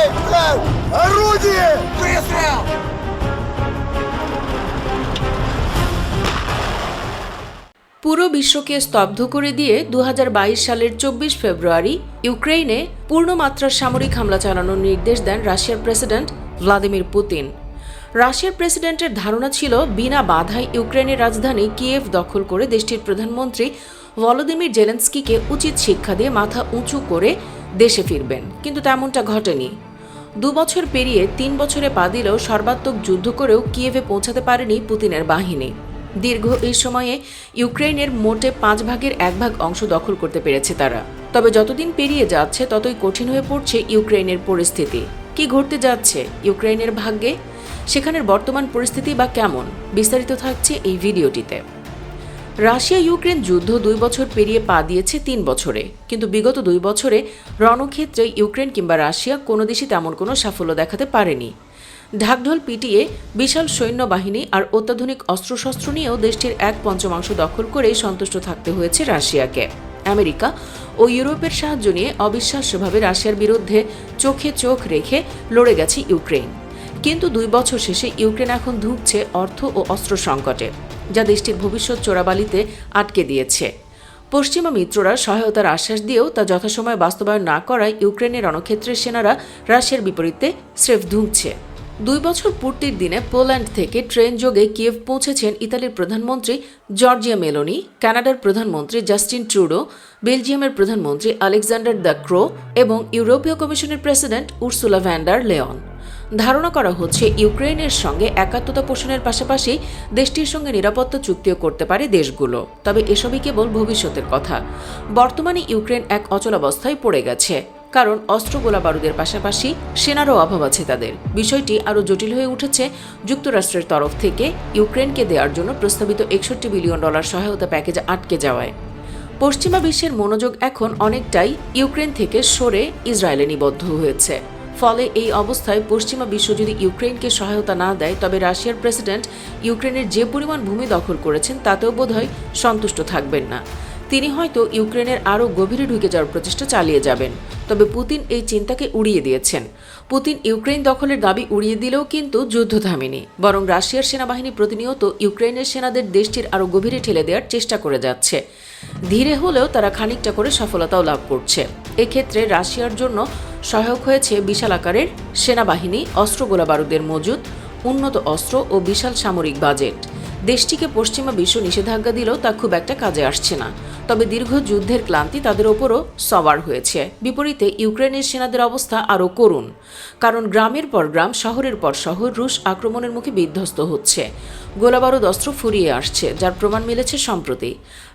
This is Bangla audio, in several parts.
Так, орудие! Выстрел! পুরো বিশ্বকে স্তব্ধ করে দিয়ে দু সালের চব্বিশ ফেব্রুয়ারি ইউক্রেইনে পূর্ণমাত্রার সামরিক হামলা চালানোর নির্দেশ দেন রাশিয়ার প্রেসিডেন্ট ভ্লাদিমির পুতিন রাশিয়ার প্রেসিডেন্টের ধারণা ছিল বিনা বাধায় ইউক্রেনের রাজধানী কিয়েভ দখল করে দেশটির প্রধানমন্ত্রী ভলোদিমির জেলেন্সকিকে উচিত শিক্ষা দিয়ে মাথা উঁচু করে দেশে ফিরবেন কিন্তু তেমনটা ঘটেনি দু বছর পেরিয়ে তিন বছরে পা দিলেও সর্বাত্মক যুদ্ধ করেও কিয়েভে পৌঁছাতে পারেনি পুতিনের বাহিনী। দীর্ঘ এই সময়ে ইউক্রেনের মোটে পাঁচ ভাগের এক ভাগ অংশ দখল করতে পেরেছে তারা। তবে যতদিন পেরিয়ে যাচ্ছে, ততই কঠিন হয়ে পড়ছে ইউক্রেনের পরিস্থিতি। কি ঘটতে যাচ্ছে ইউক্রেনের ভাগ্যে? সেখানের বর্তমান পরিস্থিতি বা কেমন? বিস্তারিত থাকছে এই ভিডিওটিতে। রাশিয়া ইউক্রেন যুদ্ধ দুই বছর পেরিয়ে পা দিয়েছে তিন বছরে। কিন্তু বিগত দুই বছরে রণক্ষেত্রে ইউক্রেন কিংবা রাশিয়া কোনো দেশই তেমন কোনো সাফল্য দেখাতে পারেনি। ঢাকঢোল পিটিয়ে বিশাল সৈন্যবাহিনী আর অত্যাধুনিক অস্ত্রশস্ত্র নিয়েও দেশটির এক পঞ্চমাংশ দখল করেই সন্তুষ্ট থাকতে হয়েছে রাশিয়াকে। আমেরিকা ও ইউরোপের সাহায্য নিয়ে অবিশ্বাস্যভাবে রাশিয়ার বিরুদ্ধে চোখে চোখ রেখে লড়ে গেছে ইউক্রেন। কিন্তু দুই বছর শেষে ইউক্রেন এখন ধুঁকছে অর্থ ও অস্ত্র সংকটে, যা দেশটির ভবিষ্যৎ চোরাবালিতে আটকে দিয়েছে। পশ্চিমা মিত্ররা সহায়তার আশ্বাস দিয়েও তা যথাসময়ে বাস্তবায়ন না করায় ইউক্রেনের রণক্ষেত্রের সেনারা রাশিয়ার বিপরীতে স্রেফ ধুঁকছে। দুই বছর পূর্তির দিনে পোল্যান্ড থেকে ট্রেন যোগে কিয়েভ পৌঁছেছেন ইতালির প্রধানমন্ত্রী জর্জিয়া মেলোনি, কানাডার প্রধানমন্ত্রী জাস্টিন ট্রুডো, বেলজিয়ামের প্রধানমন্ত্রী আলেকজান্ডার দ্য ক্রো এবং ইউরোপীয় কমিশনের প্রেসিডেন্ট উর্সুলা ভ্যান্ডার লেয়ন। ধারণা করা হচ্ছে ইউক্রেনের সঙ্গে একাত্মতা পোষণের পাশাপাশি দেশটির সঙ্গে নিরাপত্তা চুক্তিও করতে পারে দেশগুলো। তবে এসবই কেবল ভবিষ্যতের কথা। বর্তমানে ইউক্রেন এক অচলাবস্থায় পড়ে গেছে। কারণ অস্ত্র গোলা বারুদের পাশাপাশি সেনারও অভাব আছে তাদের। বিষয়টি আরও জটিল হয়ে উঠেছে যুক্তরাষ্ট্রের তরফ থেকে ইউক্রেনকে দেওয়ার জন্য প্রস্তাবিত একষট্টি বিলিয়ন ডলার সহায়তা প্যাকেজ আটকে যাওয়ায়। পশ্চিমা বিশ্বের মনোযোগ এখন অনেকটাই ইউক্রেন থেকে সরে ইসরায়েলে নিবদ্ধ হয়েছে। ফলে এই অবস্থায় পশ্চিমা বিশ্ব যদি ইউক্রেনকে সহায়তা না দেয়, তবে রাশিয়ার প্রেসিডেন্ট ইউক্রেনের যে পরিমাণ ভূমি দখল করেছেন, তাতেও বোধহয় সন্তুষ্ট থাকবেন না। তিনি হয়তো ইউক্রেনের আরও গভীরে ঢুকে যাওয়ার প্রচেষ্টা চালিয়ে যাবেন। তবে পুতিন এই চিন্তাকে উড়িয়ে দিয়েছেন। পুতিন ইউক্রেন দখলের দাবি উড়িয়ে দিলেও কিন্তু যুদ্ধ থামেনি, বরং রাশিয়ার সেনাবাহিনী প্রতিনিয়ত ইউক্রেনের সেনাদের দেশটির আরও গভীরে ঠেলে দেওয়ার চেষ্টা করে যাচ্ছে। ধীরে হলেও তারা খানিকটা করে সফলতাও লাভ করছে। এক্ষেত্রে রাশিয়ার জন্য সহায়ক হয়েছে বিশাল আকারের সেনাবাহিনী, অস্ত্র গোলা বারুদের মজুদ, উন্নত অস্ত্র ও বিশাল সামরিক বাজেট। দেশটিকে পশ্চিমা বিশ্ব নিষেধাজ্ঞা দিলেও তা খুব একটা কাজে আসছে না। তবে দীর্ঘ যুদ্ধের ক্লান্তি তাদের ওপরও সবার হয়েছে। বিপরীতে ইউক্রেনের সেনাদের অবস্থা আরও করুণ। কারণ গ্রামের পর গ্রাম, শহরের পর শহর রুশ আক্রমণের মুখে বিধ্বস্ত হচ্ছে। গোলাবারুদ অস্ত্র ফুরিয়ে আসছে, যার প্রমাণ মিলেছে সম্প্রতি।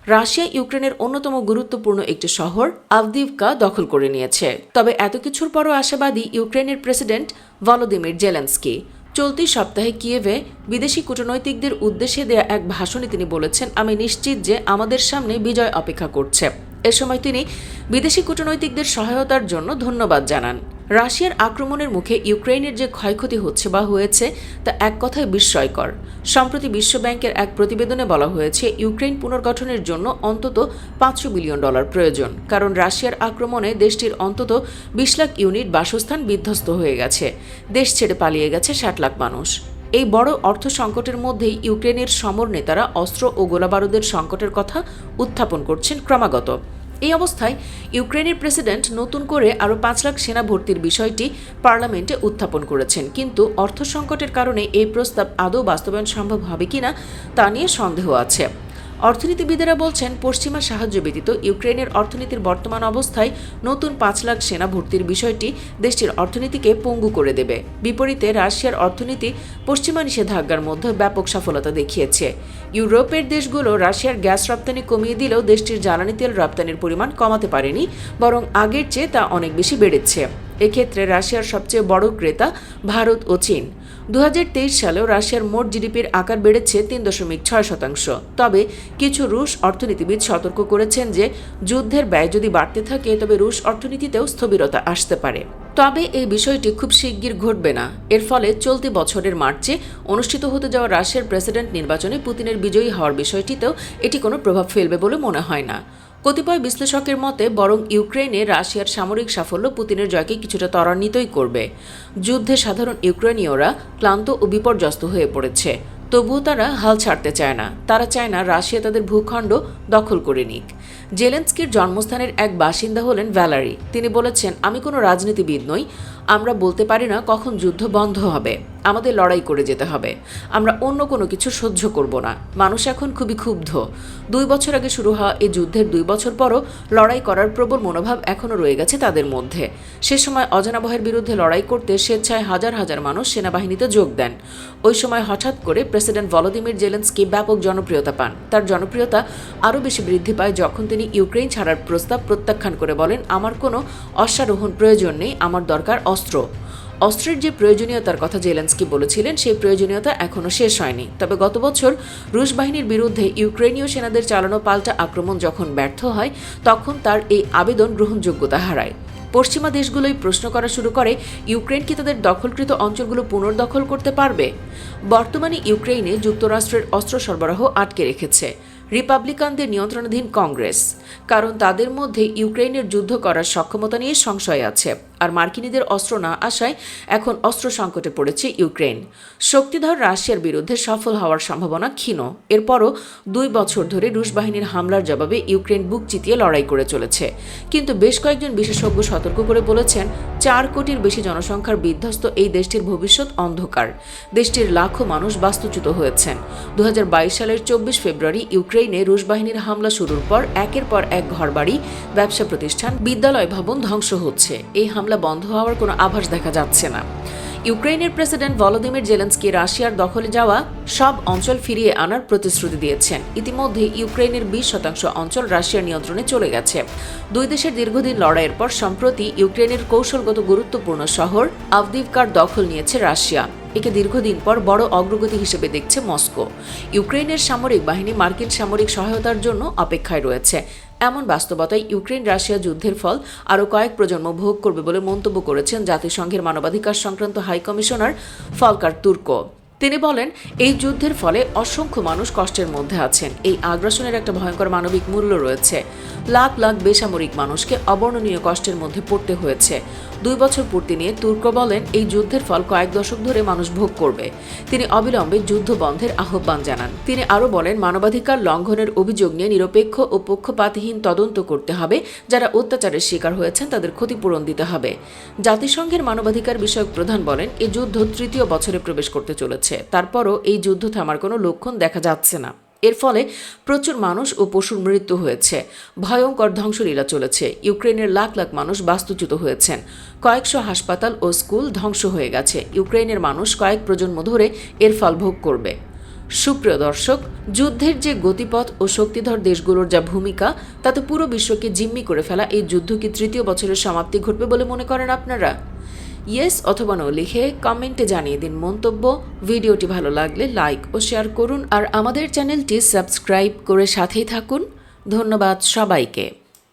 রাশিয়া ইউক্রেনের অন্যতম গুরুত্বপূর্ণ একটি শহর আভদিভকা দখল করে নিয়েছে। তবে এত কিছুর পরও আশাবাদী ইউক্রেনের প্রেসিডেন্ট ভলোদিমির জেলেন্সকি। চলতি সপ্তাহে কিয়েভে বিদেশি কূটনৈতিকদের উদ্দেশ্যে দেয়া এক ভাষণে তিনি বলেছেন, আমি নিশ্চিত যে আমাদের সামনে বিজয় অপেক্ষা করছে। এ সময় তিনি বিদেশি কূটনৈতিকদের সহায়তার জন্য ধন্যবাদ জানান। রাশিয়ার আক্রমণের মুখে ইউক্রেনের যে ক্ষয়ক্ষতি হচ্ছে বা হয়েছে তা এক কথায় বিস্ময়কর। সম্প্রতি বিশ্বব্যাংকের এক প্রতিবেদনে বলা হয়েছে ইউক্রেন পুনর্গঠনের জন্য অন্তত পাঁচশো বিলিয়ন ডলার প্রয়োজন। কারণ রাশিয়ার আক্রমণে দেশটির অন্তত বিশ লাখ ইউনিট বাসস্থান বিধ্বস্ত হয়ে গেছে। দেশ ছেড়ে পালিয়ে গেছে ষাট লাখ মানুষ। এই বড় অর্থ সংকটের মধ্যেই ইউক্রেনের সমর নেতারা অস্ত্র ও গোলাবারুদের সংকটের কথা উত্থাপন করছেন ক্রমাগত। এই অবস্থায় ইউক্রেনের প্রেসিডেন্ট নতুন করে আরও পাঁচ লাখ সেনা ভর্তির বিষয়টি পার্লামেন্টে উত্থাপন করেছেন। কিন্তু অর্থ সংকটের কারণে এই প্রস্তাব আদৌ বাস্তবায়ন সম্ভব হবে কিনা তা নিয়ে সন্দেহ আছে। অর্থনীতিবিদেরা বলছেন, পশ্চিমা সাহায্য ব্যতীত ইউক্রেনের অর্থনীতির বর্তমান অবস্থায় নতুন পাঁচ লাখ সেনা ভর্তির বিষয়টি দেশটির অর্থনীতিকে পঙ্গু করে দেবে। বিপরীতে রাশিয়ার অর্থনীতি পশ্চিমা নিষেধাজ্ঞার মধ্যে ব্যাপক সফলতা দেখিয়েছে। ইউরোপের দেশগুলো রাশিয়ার গ্যাস রপ্তানি কমিয়ে দিলেও দেশটির জ্বালানি তেল রপ্তানির পরিমাণ কমাতে পারেনি, বরং আগের চেয়ে তা অনেক বেশি বেড়েছে। এক্ষেত্রে রাশিয়ার সবচেয়ে বড় ক্রেতা ভারত ও চীন। দু হাজার তেইশ সালেও রাশিয়ার মোট জিডিপির আকার বেড়েছে তিন দশমিক ছয় শতাংশ। তবে কিছু রুশ অর্থনীতিবিদ সতর্ক করেছেন যে, যুদ্ধের ব্যয় যদি বাড়তে থাকে, তবে রুশ অর্থনীতিতেও স্থবিরতা আসতে পারে। তবে এই বিষয়টি খুব শিগগির ঘটবে না। এর ফলে চলতি বছরের মার্চে অনুষ্ঠিত হতে যাওয়া রাশিয়ার প্রেসিডেন্ট নির্বাচনে পুতিনের বিজয়ী হওয়ার বিষয়টিতেও এটি কোনো প্রভাব ফেলবে বলে মনে হয় না। কতিপয় বিশ্লেষকের মতে, বরং ইউক্রেনে রাশিয়ার সামরিক সাফল্য পুতিনের জয়কে কিছুটা ত্বরান্বিতই করবে। যুদ্ধে সাধারণ ইউক্রেনীয়রা ক্লান্ত ও বিপর্যস্ত হয়ে পড়েছে। তবুও তারা হাল ছাড়তে চায় না। তারা চায় না রাশিয়া তাদের ভূখণ্ড দখল করে নিক। জেলেন্সকির জন্মস্থানের এক বাসিন্দা হলেন ভ্যালারি। তিনি বলেছেন, আমি কোনো রাজনীতিবিদ নই। আমরা বলতে পারি না কখন যুদ্ধ বন্ধ হবে, আমাদের লড়াই করে যেতে হবে। আমরা অন্য কোনো কিছু সহ্য করব না। মানুষ এখন খুবই ক্ষুব্ধ। দুই বছর আগে শুরু হওয়া এই যুদ্ধের দুই বছর পরও লড়াই করার প্রবল মনোভাব এখনও রয়ে গেছে তাদের মধ্যে। সে সময় অজানা ভয়ের বিরুদ্ধে লড়াই করতে স্বেচ্ছায় হাজার হাজার মানুষ সেনাবাহিনীতে যোগ দেন। ওই সময় হঠাৎ করে প্রেসিডেন্ট ভলোদিমির জেলেন্সকি ব্যাপক জনপ্রিয়তা পান। তার জনপ্রিয়তা আরও বেশি বৃদ্ধি পায় যখন তিনি ইউক্রেন ছাড়ার প্রস্তাব প্রত্যাখ্যান করে বলেন, আমার কোনো অশ্বারোহণ প্রয়োজন নেই, আমার দরকার অস্ত্র। অস্ত্রের যে প্রয়োজনীয়তার কথা জেলেন্সকি বলেছিলেন, সেই প্রয়োজনীয়তা এখনও শেষ হয়নি। তবে গত বছর রুশ বাহিনীর বিরুদ্ধে ইউক্রেনীয় সেনাদের চালানো পাল্টা আক্রমণ যখন ব্যর্থ হয়, তখন তার এই আবেদন গ্রহণযোগ্যতা হারায়। পশ্চিমা দেশগুলোই প্রশ্ন করা শুরু করে, ইউক্রেন কি তাদের দখলকৃত অঞ্চলগুলো পুনর্দখল করতে পারবে? বর্তমানে ইউক্রেনে যুক্তরাষ্ট্রের অস্ত্র সরবরাহ আটকে রেখেছে, রিপাবলিকানদের নিয়ন্ত্রণাধীন কংগ্রেস। কারণ তাদের মধ্যে ইউক্রেনের যুদ্ধ করার সক্ষমতা নিয়ে সংশয় আছে। আর মার্কিনীদের অস্ত্র না আসায় এখন অস্ত্র সংকটে পড়েছে ইউক্রেন শক্তিধর রাশিয়ার বিরুদ্ধে সফল হওয়ার সম্ভাবনা ক্ষীণ। এরপরও দুই বছর ধরে রুশ বাহিনীর হামলার জবাবে ইউক্রেন বুক চিতিয়ে লড়াই করে চলেছে। কিন্তু বেশ কয়েকজন বিশেষজ্ঞ সতর্ক করে বলেছেন, চার কোটির বেশি জনসংখ্যার বিধ্বস্ত এই দেশটির ভবিষ্যৎ অন্ধকার। দেশটির লাখো মানুষ বাস্তুচ্যুত হয়েছেন। দু হাজার বাইশ সালের চব্বিশ ফেব্রুয়ারি ইউক্রেনে রুশ বাহিনীর হামলা শুরুর পর একের পর এক ঘরবাড়ি, ব্যবসা প্রতিষ্ঠান, বিদ্যালয় ভবন ধ্বংস হচ্ছে। এই হামলা বন্ধ হওয়ার কোনো আভাস দেখা যাচ্ছে না। ইউক্রেনের প্রেসিডেন্ট ভলোদিমির জেলেন্সকি রাশিয়ার দখলে যাওয়া সব অঞ্চল ফিরিয়ে আনার প্রতিশ্রুতি দিয়েছেন। ইতিমধ্যে ইউক্রেনের বিশ শতাংশ অঞ্চল রাশিয়ার নিয়ন্ত্রণে চলে গেছে। দুই দেশের দীর্ঘদিন লড়াইয়ের পর সম্প্রতি ইউক্রেনের কৌশলগত গুরুত্বপূর্ণ শহর আভদিভকার দখল নিয়েছে রাশিয়া। একে দীর্ঘদিন পর বড় অগ্রগতি হিসেবে দেখছে মস্কো। ইউক্রেনের সামরিক বাহিনী মার্কিন সামরিক সহায়তার জন্য অপেক্ষায় রয়েছে। এমন বাস্তবতায় ইউক্রেন রাশিয়া যুদ্ধের ফল আরও কয়েক প্রজন্ম ভোগ করবে বলে মন্তব্য করেছেন জাতিসংঘের মানবাধিকার সংক্রান্ত হাইকমিশনার ফলকার তুর্কো। তিনি বলেন, এই যুদ্ধের ফলে অসংখ্য মানুষ কষ্টের মধ্যে আছেন। এই আগ্রাসনের একটা ভয়ঙ্কর মানবিক মূল্য রয়েছে। লাখ লাখ বেসামরিক মানুষকে অবর্ণনীয় কষ্টের মধ্যে পড়তে হয়েছে। দুই বছর পূর্তি নিয়ে তুর্ক বলেন, এই যুদ্ধের ফল কয়েক দশক ধরে মানুষ ভোগ করবে। তিনি অবিলম্বে যুদ্ধ বন্ধের আহ্বান জানান। তিনি আরও বলেন, মানবাধিকার লঙ্ঘনের অভিযোগ নিয়ে নিরপেক্ষ ও পক্ষপাতহীন তদন্ত করতে হবে। যারা অত্যাচারের শিকার হয়েছেন, তাদের ক্ষতিপূরণ দিতে হবে। জাতিসংঘের মানবাধিকার বিষয়ক প্রধান বলেন এই যুদ্ধ তৃতীয় বছরে প্রবেশ করতে চলেছে। তারপরও এই যুদ্ধ থামার কোনো লক্ষণ দেখা যাচ্ছে না। এর ফলে প্রচুর মানুষ ও পশুর মৃত্যু হয়েছে। ভয়ঙ্কর ধ্বংসলীলা চলেছে। ইউক্রেনের লাখ লাখ মানুষ বাস্তুচ্যুত হয়েছেন। কয়েকশো হাসপাতাল ও স্কুল ধ্বংস হয়ে গেছে। ইউক্রেনের মানুষ কয়েক প্রজন্ম ধরে এর ফল ভোগ করবে। সুপ্রিয় দর্শক, যুদ্ধের যে গতিপথ ও শক্তিধর দেশগুলোর যা ভূমিকা তাতে পুরো বিশ্বকে জিম্মি করে ফেলা এই যুদ্ধ কি তৃতীয় বছরের সমাপ্তি ঘটবে বলে মনে করেন আপনারা? ইয়েস অথবা নো লিখে কমেন্টে জানিয়ে দিন মন্তব্য। ভিডিওটি ভালো লাগলে লাইক ও শেয়ার করুন। আর আমাদের চ্যানেলটি সাবস্ক্রাইব করে সাথেই থাকুন। ধন্যবাদ সবাইকে।